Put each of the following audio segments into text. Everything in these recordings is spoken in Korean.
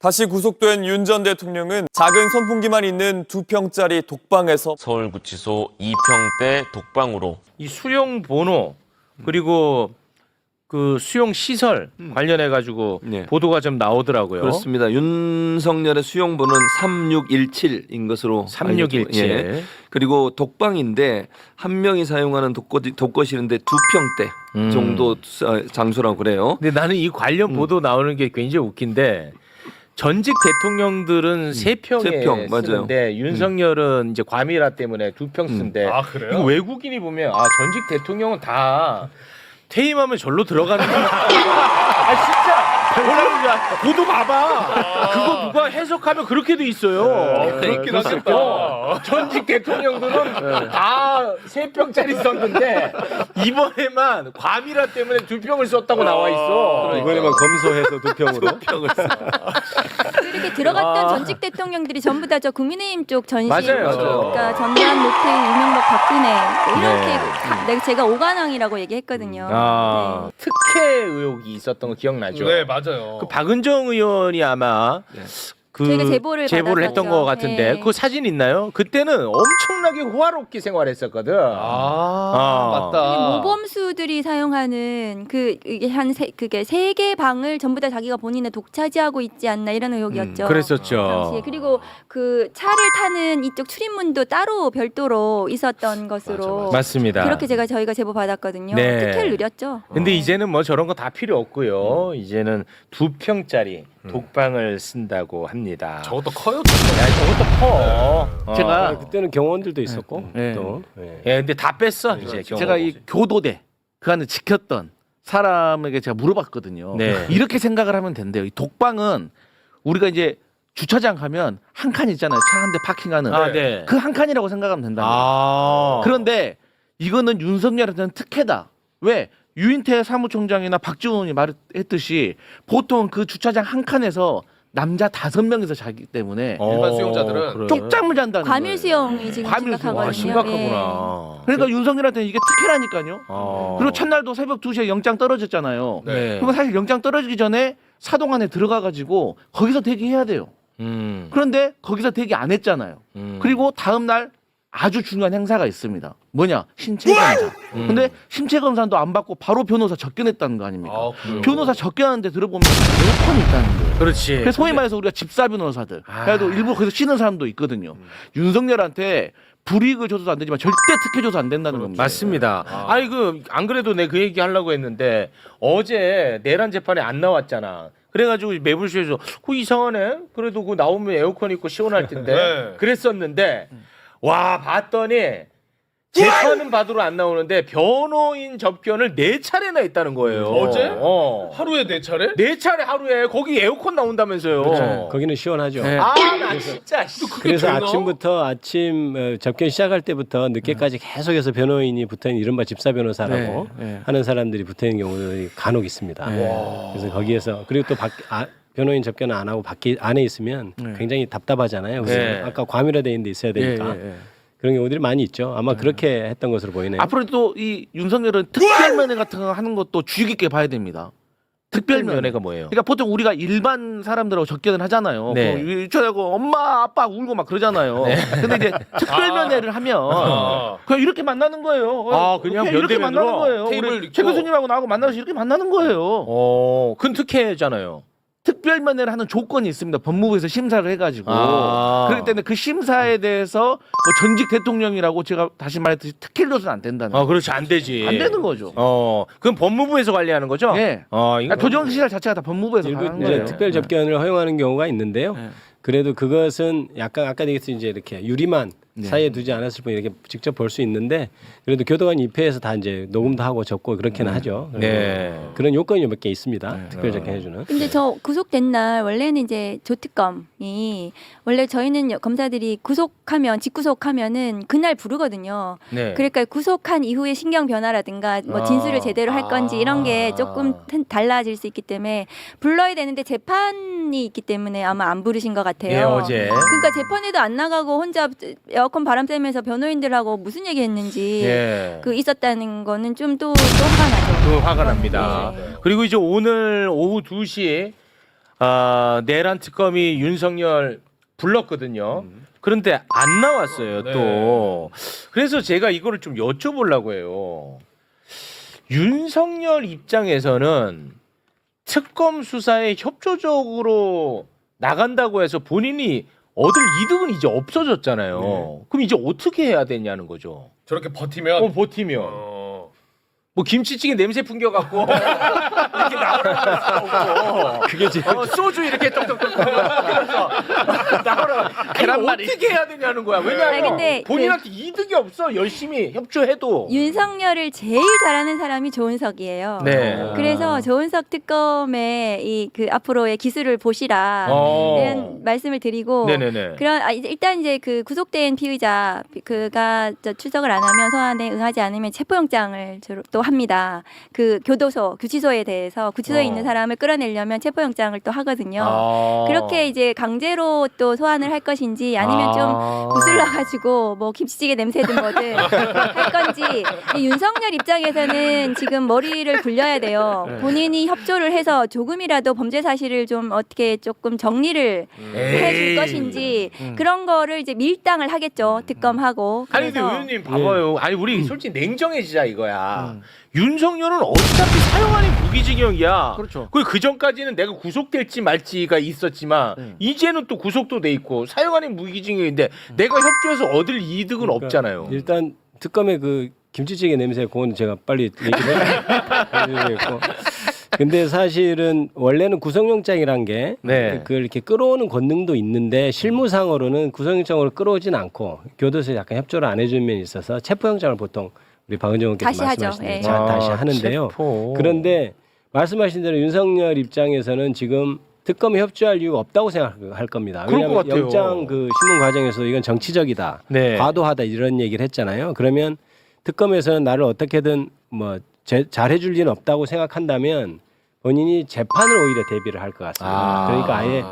다시 구속된 윤 전 대통령은 작은 선풍기만 있는 두 평짜리 독방에서 서울구치소 2평대 독방으로 이 수용 번호 그리고 그 수용 시설 관련해 가지고 네. 보도가 좀 나오더라고요. 그렇습니다. 윤석열의 수용번호는 3617인 것으로 3617. 알려지고, 예. 그리고 독방인데 한 명이 사용하는 독거, 독거실인데 두 평대 음. 정도 사- 장소라고 그래요. 근데 나는 이 음. 관련 보도 나오는 게 굉장히 웃긴데 전직 대통령들은 세 평에 세 평, 맞아요. 음. 쓰는데 윤석열은 이제 과밀화 때문에 두 평 쓴대. 아 그래요? 이거 외국인이 보면 아 전직 대통령은 다 퇴임하면 절로 들어가는 거야. 아 진짜. 몰라 보도 봐봐. 그거 누가 해석하면 그렇게 돼 있어요. 그렇긴 하겠다. 어, 전직 대통령들은 다세 평짜리 썼는데 이번에만 과밀화 때문에 두 평을 썼다고 나와 있어. 이번에만 검소해서 두 평으로. 이렇게 들어갔던 전직 대통령들이 전부 다 저 국민의힘 쪽 전신 맞아요. 그러니까 전두환, 노태우, 이명박, 박근혜 이렇게 네. 다- 내가 제가 오관왕이라고 얘기했거든요. 아, 특혜 의혹이 있었던 거 기억나죠? 네 맞아요. 그 박은정 의원이 아마 그 저희가 제보를 제보를 했던 받았었죠. 것 같은데 네. 그 사진 있나요? 그때는 엄청나게 호화롭게 생활했었거든. 아 어. 맞다. 이 모범수들이 사용하는 그 이게 한 세, 그게 세 개 방을 전부 다 자기가 본인의 독차지하고 있지 않나 이런 의혹이었죠. 음, 그랬었죠. 당시에 그리고 그 차를 타는 이쪽 출입문도 따로 별도로 있었던 것으로 맞습니다. 그렇게 제가 저희가 제보 받았거든요. 네. 특혜를 누렸죠. 근데 이제는 뭐 저런 거 다 필요 없고요. 이제는 두 평짜리 독방을 쓴다고 합니다. 저것도 커요. 야, 저것도 커. 어. 제가 그때는 경호원들도 있었고 네. 또 예. 예, 근데 다 뺐어 이제. 제가 이 교도대 그 안에 지켰던 사람에게 제가 물어봤거든요. 네. 이렇게 생각을 하면 된대요. 이 독방은 우리가 이제 주차장 가면 한 칸 있잖아요. 차 한 대 파킹하는 아, 네. 그 한 칸이라고 생각하면 된다. 아. 그런데 이거는 윤석열한테는 특혜다. 왜? 유인태 사무총장이나 박지원 의원이 말했듯이 보통 그 주차장 한 칸에서 남자 다섯 명이서 자기 때문에 일반 수용자들은 그래. 쪽잠을 잔다는 거예요. 과밀 수용이 지금 과밀 수용. 와, 심각하거든요. 예. 심각하구나. 그러니까 윤석열한테는 이게 특혜라니까요. 어. 그리고 첫날도 새벽 2시에 영장 떨어졌잖아요. 네. 그럼 사실 영장 떨어지기 전에 사동 안에 들어가 가지고 거기서 대기해야 돼요. 음. 그런데 거기서 대기 안 했잖아요. 음. 그리고 다음 날 아주 중요한 행사가 있습니다. 뭐냐? 신체 검사. 음. 근데 신체 검사도 안 받고 바로 변호사 접견했다는 거 아닙니까? 아, 그래요? 변호사 접견하는데 들어보면 에어컨이 있다는 거예요. 그렇지. 그래서 소위 말해서 우리가 집사 변호사들. 아. 그래도 일부 거기서 쉬는 사람도 있거든요. 윤석열한테 불이익을 줘도 안 되지만 절대 특혜 줘도 안 된다는 겁니다. 맞습니다. 아. 이그 안 그래도 내 그 얘기 하려고 했는데 어제 내란 재판에 안 나왔잖아. 그래가지고 매불쇼에서 그 이상하네. 그래도 그 나오면 에어컨 있고 시원할 텐데. 네. 그랬었는데 와 봤더니 재판은 받으러 안 나오는데 변호인 접견을 네 차례나 했다는 거예요. 어제? 어. 하루에 네 차례? 네 차례 하루에 거기 에어컨 나온다면서요. 그렇죠. 거기는 시원하죠. 네. 아나 진짜. 씨. 그래서 되나? 아침부터 아침 어, 접견 시작할 때부터 늦게까지 계속해서 변호인이 붙어 있는 이른바 집사 변호사라고 네, 네. 하는 사람들이 붙어 있는 경우들이 간혹 있습니다. 그래서 거기에서 그리고 또 밖, 아, 변호인 접견을 안 하고 밖에 안에 있으면 네. 굉장히 답답하잖아요. 그래서 네. 아까 과밀화돼 있는 데 있어야 예, 되니까 예, 예. 그런 경우들이 많이 있죠. 아마 그렇게 했던 것으로 보이네요. 앞으로 또 이 윤석열은 특별 면회 같은 거 하는 것도 주의 깊게 봐야 됩니다. 특별 면회. 면회가 뭐예요? 그러니까 보통 우리가 일반 사람들하고 접견을 하잖아요. 네. 그 유치하고 엄마 아빠 울고 막 그러잖아요. 근데 이제 특별 면회를 하면 아. 그냥 이렇게 만나는 거예요. 아, 그냥 이렇게 면대면으로? 만나는 거예요. 테이블 우리 있고. 최 교수님하고 나하고 만나서 이렇게 만나는 거예요. 어, 큰 특혜잖아요. 특별 면회를 하는 조건이 있습니다. 법무부에서 심사를 해가지고 아. 그렇기 때문에 그 심사에 대해서 뭐 전직 대통령이라고 제가 다시 말했듯이 특혜를 줘서는 안 된다는 어, 거예요. 그렇지 안 되지. 안 되는 거죠. 어, 그럼 법무부에서 관리하는 거죠? 예. 어, 이거 그러니까 도정시설 자체가 다 법무부에서 일부 하는 이제 거예요. 특별 접견을 허용하는 경우가 있는데요. 네. 그래도 그것은 약간 아까 얘기했듯이 이제 이렇게 유리만 네. 사이에 두지 않았을 뿐 이렇게 직접 볼 수 있는데 그래도 교도관 입회에서 다 이제 녹음도 하고 적고 그렇게는 하죠. 네. 그런 요건이 몇 개 있습니다. 네. 특별 접견 해주는. 근데 저 구속된 날 원래는 이제 조특검이 원래 저희는 여- 검사들이 구속하면 직구속하면은 그날 부르거든요. 네. 그러니까 구속한 이후에 신경 변화라든가 뭐 아. 진술을 제대로 할 건지 이런 게 아. 조금 튼- 달라질 수 있기 때문에 불러야 되는데 재판이 있기 때문에 아마 안 부르신 것 같아요. 예, 어제. 그러니까 재판에도 안 나가고 혼자 에어컨 바람 쐬면서 변호인들하고 무슨 얘기했는지 예. 그 있었다는 거는 좀또또 화가 나죠. 그 화가 납니다. 네. 그리고 이제 오늘 오후 2시 아, 내란 특검이 윤석열 불렀거든요. 그런데 안 나왔어요, 네. 또. 그래서 제가 이거를 좀 여쭤보려고 해요. 윤석열 입장에서는 특검 수사에 협조적으로 나간다고 해서 본인이 얻을 이득은 이제 없어졌잖아요. 그럼 이제 어떻게 해야 되냐는 거죠. 저렇게 버티면 어, 버티면. 어. 뭐 김치찌개 냄새 풍겨갖고. 이렇게 나오라고 그게 지금 어, 소주 이렇게 똑똑똑 하면서. 나오라. 계란 말이 어떻게 해야 되냐는 거야. 아니, 왜냐하면 근데 본인한테 이득이 없어. 열심히 협조해도. 윤석열을 제일 잘하는 사람이 조은석이에요. 네. 그래서 조은석 특검의 이 그 앞으로의 기술을 보시라. 어. 이런 말씀을 드리고 네네네. 그런 아, 이제 일단 이제 그 구속된 피의자 그가 저 출석을 안 하면 소환에 응하지 않으면 체포영장을 저로- 또 합니다. 그 교도소 구치소에 대해서 구치소에 어. 있는 사람을 끌어내려면 체포영장을 또 하거든요. 아. 그렇게 이제 강제로 또 소환을 할 것인지 아니면 좀 아. 구슬러 가지고 뭐 김치찌개 냄새든 뭐든 할 건지 이 윤석열 입장에서는 지금 머리를 굴려야 돼요. 네. 본인이 협조를 해서 조금이라도 범죄 사실을 좀 어떻게 조금 정리를 해줄 에이. 것인지 그런 거를 이제 밀당을 하겠죠 특검하고. 아니 근데 그래서 의원님 봐봐요 아니 우리 솔직히 냉정해지자 이거야 윤석열은 어차피 사용하는 무기징역이야 그렇죠. 그, 그 전까지는 내가 구속될지 말지가 있었지만 음. 이제는 또 구속도 돼 있고 사용하는 무기징역인데 내가 협조해서 얻을 이득은 그러니까 없잖아요. 일단 특검의 그 김치찌개 냄새 그건 제가 빨리 얘기를 해야겠고. 근데 사실은 원래는 구속영장이란 게 네. 그걸 이렇게 끌어오는 권능도 있는데 실무상으로는 구속영장으로 끌어오진 않고 교도소에 약간 협조를 안 해주는 면이 있어서 체포영장을 보통 우리 박은정 의원께서 다시 하죠. 말씀하신 대로 예. 자- 다시 아, 하는데요. 체포. 그런데 말씀하신 대로 윤석열 입장에서는 지금 특검에 협조할 이유가 없다고 생각할 겁니다. 그럴 왜냐하면 것 같아요. 영장 그 신문 과정에서 이건 정치적이다, 네. 과도하다 이런 얘기를 했잖아요. 그러면 특검에서는 나를 어떻게든 뭐 제- 잘해줄 리는 없다고 생각한다면 본인이 재판을 오히려 대비를 할 것 같습니다. 아. 그러니까 아예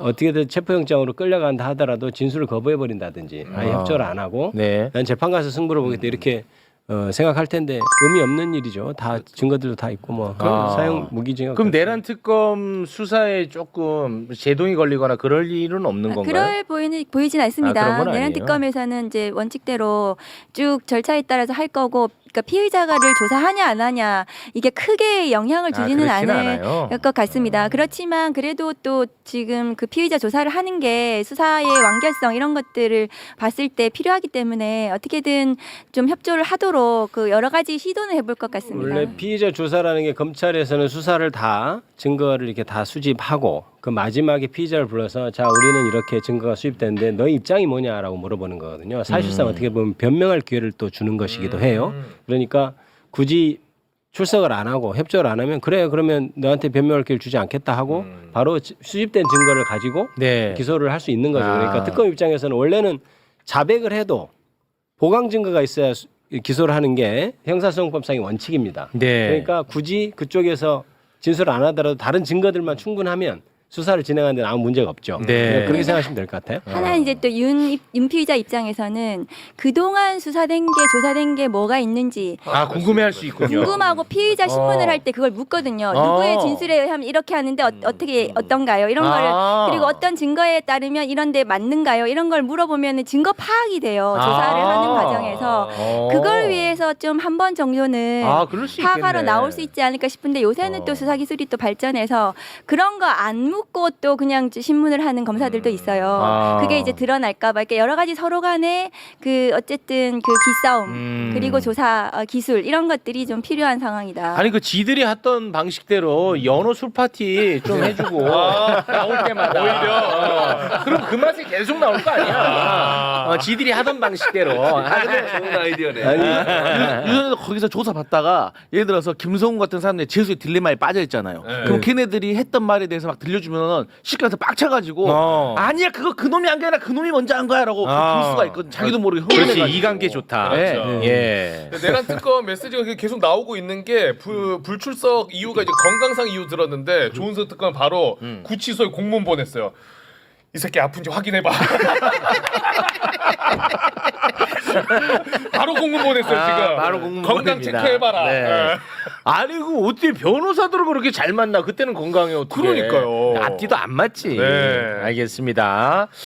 어떻게든 체포영장으로 끌려간다 하더라도 진술을 거부해 버린다든지 아예 아. 협조를 안 하고 네. 난 재판 가서 승부를 보겠다 이렇게 어, 생각할 텐데 의미 없는 일이죠. 다 증거들도 다 있고 뭐 아. 사용 무기징역. 그럼 내란 특검 수사에 조금 제동이 걸리거나 그럴 일은 없는 아, 건가요? 그럴 보이는 보이진 아, 않습니다. 그런 건 내란 아니에요? 특검에서는 이제 원칙대로 쭉 절차에 따라서 할 거고, 그러니까 피의자가를 조사하냐 안 하냐 이게 크게 영향을 아, 주지는 그렇진 않을 않아요. 것 같습니다. 그렇지만 그래도 또 지금 그 피의자 조사를 하는 게 수사의 완결성 이런 것들을 봤을 때 필요하기 때문에 어떻게든 좀 협조를 하도록 그 여러 가지 시도는 해볼 것 같습니다. 원래 피의자 조사라는 게 검찰에서는 수사를 다 증거를 이렇게 다 수집하고 그 마지막에 피의자를 불러서 자 우리는 이렇게 증거가 수집됐는데 너희 입장이 뭐냐라고 물어보는 거거든요. 사실상 어떻게 보면 변명할 기회를 또 주는 것이기도 해요. 그러니까 굳이 출석을 안 하고 협조를 안 하면 그래 그러면 너한테 변명할 기회를 주지 않겠다 하고 바로 지- 수집된 증거를 가지고 네. 기소를 할 수 있는 거죠. 아. 그러니까 특검 입장에서는 원래는 자백을 해도 보강 증거가 있어야 수- 기소를 하는 게 형사소송법상의 원칙입니다. 네. 그러니까 굳이 그쪽에서 진술을 안 하더라도 다른 증거들만 충분하면 수사를 진행하는 데는 아무 문제가 없죠. 네. 그러니까 그렇게 생각하시면 될 것 같아요. 하나 이제 또 윤 윤 피의자 입장에서는 그동안 수사된 게 조사된 게 뭐가 있는지 아 궁금해할 수 있군요. 궁금하고 피의자 신문을 어. 할 때 그걸 묻거든요. 어. 누구의 진술에 의하면 이렇게 하는데 어, 떻게 어떤가요? 이런 거를 아. 그리고 어떤 증거에 따르면 이런데 맞는가요? 이런 걸 물어보면 증거 파악이 돼요. 조사를 아. 하는 과정에서 어. 그걸 위해서 좀 한 번 정도는 아 그럴 수 파악하러 있겠네. 나올 수 있지 않을까 싶은데 요새는 어. 또 수사 기술이 또 발전해서 그런 거 안 묻고 또 그냥 신문을 하는 검사들도 있어요. 아. 그게 이제 드러날까 봐 이렇게 여러 가지 서로 간에 그 어쨌든 그 기싸움 음. 그리고 조사 어, 기술 이런 것들이 좀 필요한 상황이다. 아니 그 지들이 했던 방식대로 연어 술 파티 좀 해주고 나올 때마다 오히려 그럼 그 맛이 계속 나올 거 아니야. 어, 지들이 하던 방식대로. 좋은 아이디어네. 아니 유선에서 거기서 조사 받다가 예를 들어서 김성훈 같은 사람들이 재수의 딜레마에 빠져 있잖아요. 그럼 걔네들이 했던 말에 대해서 막 들려주면 시간에서 빡쳐가지고 어. 아니야 그거 그 놈이 한 게 아니라 그 놈이 먼저 한 거야라고 아. 볼 수가 있거든. 자기도 모르게 그렇지. 이 관계 좋다. 네. 예. 근데 내란 특검 메시지가 계속 나오고 있는 게 불, 불출석 이유가 이제 건강상 이유 들었는데 조은석 특검 바로 구치소에 공문 보냈어요. 이 새끼 아픈지 확인해봐. 바로 공문 보냈어요 아, 지금. 바로 공문 건강 보냅니다. 체크해봐라. 네. 예. 아니 그 어떻게 변호사들을 그렇게 잘 만나? 그때는 건강해 어떻게? 그러니까요. 앞뒤도 안 맞지. 네. 알겠습니다.